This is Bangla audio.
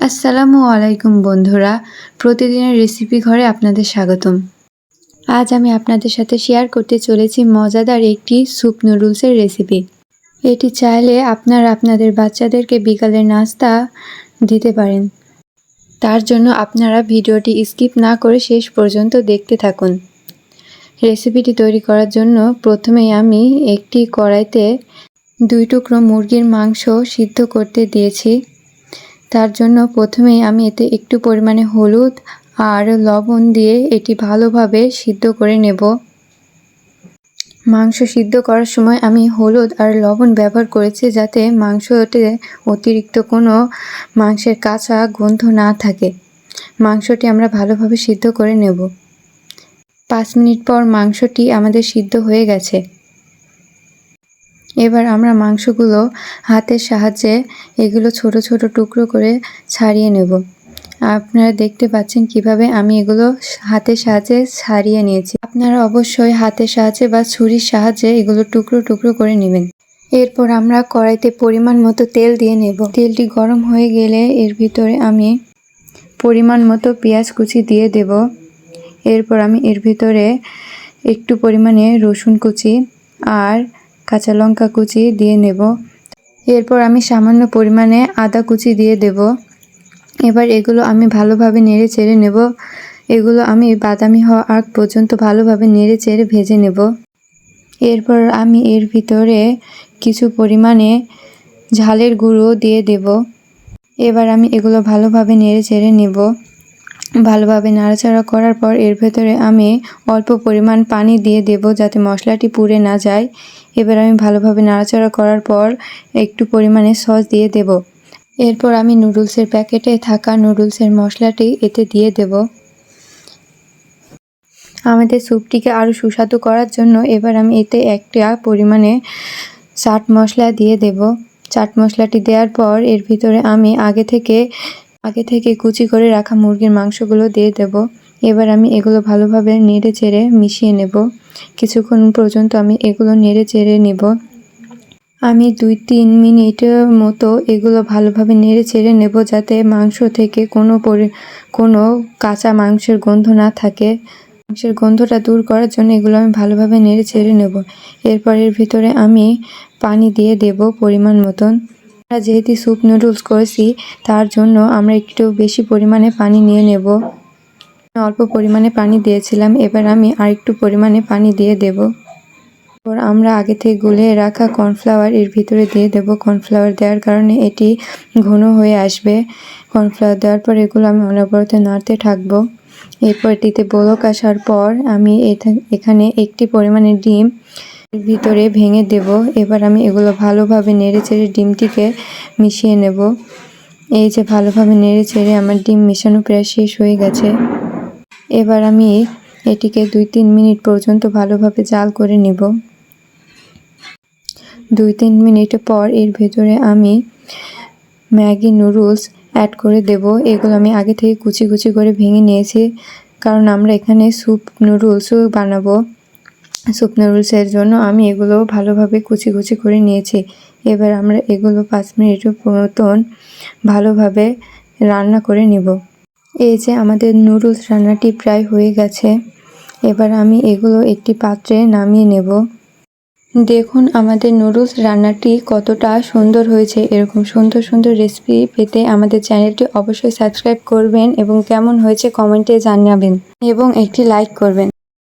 আসসালামু আলাইকুম বন্ধুরা। প্রতিদিনের রেসিপি ঘরে আপনাদের স্বাগতম। আজ আমি আপনাদের সাথে শেয়ার করতে চলেছি মজাদার একটি স্যুপ নুডলসের রেসিপি এটি চাইলে আপনারা আপনাদের বাচ্চাদেরকে বিকালের নাস্তা দিতে পারেন। তার জন্য আপনারা ভিডিওটি স্কিপ না করে শেষ পর্যন্ত দেখতে থাকুন। রেসিপিটি তৈরি করার জন্য প্রথমেই আমি একটি কড়াইতে দুই টুকরো মুরগির মাংস সিদ্ধ করতে দিয়েছি। তার জন্য প্রথমেই আমি এতে একটু পরিমাণে হলুদ আর লবণ দিয়ে এটি ভালোভাবে সিদ্ধ করে নেব। মাংস সিদ্ধ করার সময় আমি হলুদ আর লবণ ব্যবহার করেছি যাতে মাংসতে অতিরিক্ত কোনো মাংসের কাঁচা গন্ধ না থাকে। মাংসটি আমরা ভালোভাবে সিদ্ধ করে নেব। পাঁচ মিনিট পর মাংসটি আমাদের সিদ্ধ হয়ে গেছে। এবার আমরা মাংসগুলো হাতের সাহায্যে এগুলো ছোট ছোট টুকরো করে ছাড়িয়ে নেব। আপনারা দেখতে পাচ্ছেন কীভাবে আমি এগুলো হাতের সাহায্যে ছাড়িয়ে নিয়েছি। আপনারা অবশ্যই হাতের সাহায্যে বা ছুরির সাহায্যে এগুলো টুকরো টুকরো করে নেবেন। এরপর আমরা কড়াইতে পরিমাণ মতো তেল দিয়ে নেব। তেলটি গরম হয়ে গেলে এর ভিতরে আমি পরিমাণ মতো পেঁয়াজ কুচি দিয়ে দেব। এরপর আমি এর ভিতরে একটু পরিমাণে রসুন কুচি আর কাঁচা লঙ্কা কুচি দিয়ে নেব। এরপর আমি সামান্য পরিমাণে আদা কুচি দিয়ে দেব। এবার এগুলো আমি ভালোভাবে নেড়ে চেড়ে নেব। এগুলো আমি বাদামি হওয়া আগ পর্যন্ত ভালোভাবে নেড়ে চেড়ে ভেজে নেব। এরপর আমি এর ভিতরে কিছু পরিমাণে ঝালের গুঁড়ো দিয়ে দেব। এবার আমি এগুলো ভালোভাবে নেড়ে চেড়ে নেব। ভালোভাবে নাড়াচাড়া করার পর এর ভেতরে আমি অল্প পরিমাণ পানি দিয়ে দেব যাতে মশলাটি পুড়ে না যায়। এবার আমি ভালোভাবে নাড়াচাড়া করার পর একটু পরিমাণে সস দিয়ে দেব। এরপর আমি নুডলসের প্যাকেটে থাকা নুডলসের মশলাটি এতে দিয়ে দেব। আমাদের স্যুপটিকে আরও সুস্বাদু করার জন্য এবার আমি এতে একটা পরিমাণে চাট মশলা দিয়ে দেব। চাট মশলাটি দেওয়ার পর এর ভিতরে আমি আগে থেকে আগে থেকে কুচি করে রাখা মুরগির মাংসগুলো দিয়ে দেব। এবার আমি এগুলো ভালোভাবে নেড়ে চেড়ে মিশিয়ে নেব। কিছুক্ষণ পর্যন্ত আমি এগুলো নেড়ে চেড়ে নেব। আমি দুই তিন মিনিটের মতো এগুলো ভালোভাবে নেড়ে চেড়ে নেব যাতে মাংস থেকে কোনো পরি, কোনো কাঁচা মাংসের গন্ধ না থাকে। মাংসের গন্ধটা দূর করার জন্য এগুলো আমি ভালোভাবে নেড়ে চেড়ে নেব। এরপর এর ভিতরে আমি পানি দিয়ে দেব পরিমাণ মতন। আমরা যেহেতু স্যুপ নুডলস করেছি, তার জন্য আমরা একটু বেশি পরিমাণে পানি নিয়ে নেব। অল্প পরিমাণে পানি দিয়েছিলাম, এবার আমি আরেকটু পরিমাণে পানি দিয়ে দেব। এরপর আমরা আগে থেকে গুলিয়ে রাখা কর্নফ্লাওয়ার এর ভিতরে দিয়ে দেব। কর্নফ্লাওয়ার দেওয়ার কারণে এটি ঘন হয়ে আসবে। কর্নফ্লাওয়ার দেওয়ার পর এগুলো আমি অনবরত নাড়তে থাকব। এরপর এটিতে বলক আসার পর আমি এখানে একটি পরিমাণে ডিম ভিতরে ভেঙে দেব। এবার আমি এগুলো ভালোভাবে নেড়ে চেড়ে ডিমটিকে মিশিয়ে নেব। এই যে ভালোভাবে নেড়ে চেড়ে আমার ডিম মেশানো প্রায় শেষ হয়ে গেছে। এবার আমি এটিকে দুই তিন মিনিট পর্যন্ত ভালোভাবে জাল করে নেব। দুই তিন মিনিট পর এর ভেতরে আমি ম্যাগি নুডলস অ্যাড করে দেব। এগুলো আমি আগে থেকে কুচি কুচি করে ভেঙে নিয়েছি, কারণ আমরা এখানে স্যুপ নুডলসও বানাবো। স্যুপ নুডলসের জন্য আমি এগুলো ভালোভাবে কুচি কুচি করে নিয়েছি। এবার আমরা এগুলো পাঁচ মিনিট মতন ভালোভাবে রান্না করে নেব। এই যে আমাদের নুডলস রান্নাটি প্রায় হয়ে গেছে। এবার আমি এগুলো একটি পাত্রে নামিয়ে নেব। দেখুন, আমাদের নুডলস রান্নাটি কতটা সুন্দর হয়েছে। এরকম সুন্দর সুন্দর রেসিপি পেতে আমাদের চ্যানেলটি অবশ্যই সাবস্ক্রাইব করবেন এবং কেমন হয়েছে কমেন্টে জানাবেন এবং একটি লাইক করবেন।